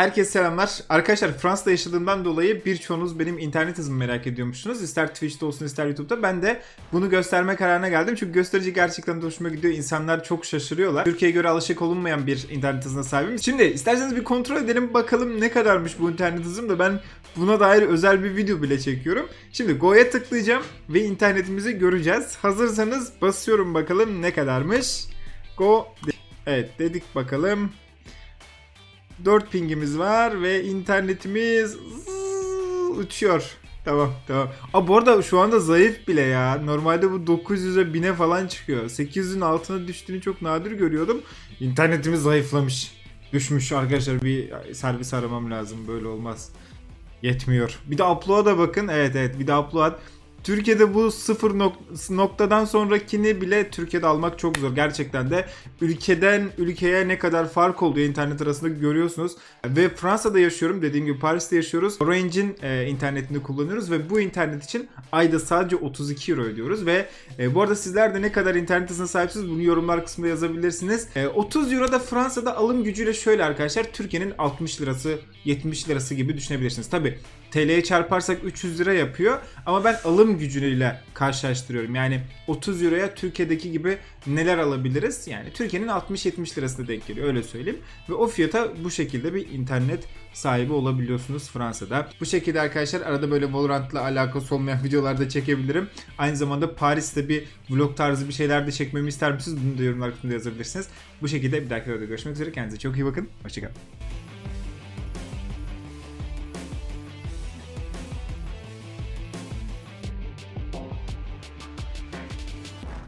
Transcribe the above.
Herkese selamlar. Arkadaşlar Fransa'da yaşadığımdan dolayı birçoğunuz benim internet hızımı merak ediyormuşsunuz. İster Twitch'te olsun ister YouTube'da. Ben de bunu gösterme kararına geldim. Çünkü gösterici gerçekten de hoşuma gidiyor. İnsanlar çok şaşırıyorlar. Türkiye'ye göre alışık olunmayan bir internet hızına sahibim. Şimdi isterseniz bir kontrol edelim bakalım ne kadarmış bu internet hızım da ben buna dair özel bir video bile çekiyorum. Şimdi Go'ya tıklayacağım ve internetimizi göreceğiz. Hazırsanız basıyorum bakalım ne kadarmış. Go. Evet dedik bakalım. 4 pingimiz var ve internetimiz uçuyor. Tamam tamam. Aa bu arada şu anda zayıf bile ya. Normalde bu 900'e 1000'e falan çıkıyor. 800'ün altına düştüğünü çok nadir görüyordum. İnternetimiz zayıflamış. Düşmüş arkadaşlar bir servis aramam lazım böyle olmaz. Yetmiyor. Bir de upload'a bakın. Evet evet bir de upload. Türkiye'de bu sıfır nok- noktadan sonrakini bile Türkiye'de almak çok zor. Gerçekten de ülkeden ülkeye ne kadar fark olduğu internet arasında görüyorsunuz. Ve Fransa'da yaşıyorum. Dediğim gibi Paris'te yaşıyoruz. Orange'in e, internetini kullanıyoruz ve bu internet için ayda sadece 32 euro ödüyoruz. Ve e, bu arada sizler de ne kadar internet sahipsiniz bunu yorumlar kısmında yazabilirsiniz. E, 30 euro da Fransa'da alım gücüyle şöyle arkadaşlar. Türkiye'nin 60 lirası 70 lirası gibi düşünebilirsiniz. Tabi TL'ye çarparsak 300 lira yapıyor ama ben alım gücüyle karşılaştırıyorum. Yani 30 euroya Türkiye'deki gibi neler alabiliriz? Yani Türkiye'nin 60-70 lirasına denk geliyor öyle söyleyeyim. Ve o fiyata bu şekilde bir internet sahibi olabiliyorsunuz Fransa'da. Bu şekilde arkadaşlar arada böyle Valorant'la alakası olmayan videolarda çekebilirim. Aynı zamanda Paris'te bir vlog tarzı bir şeyler de çekmemi ister misiniz? Bunu da yorumlar kısmında yazabilirsiniz. Bu şekilde bir dahaki videoda görüşmek üzere. Kendinize çok iyi bakın. Hoşçakalın.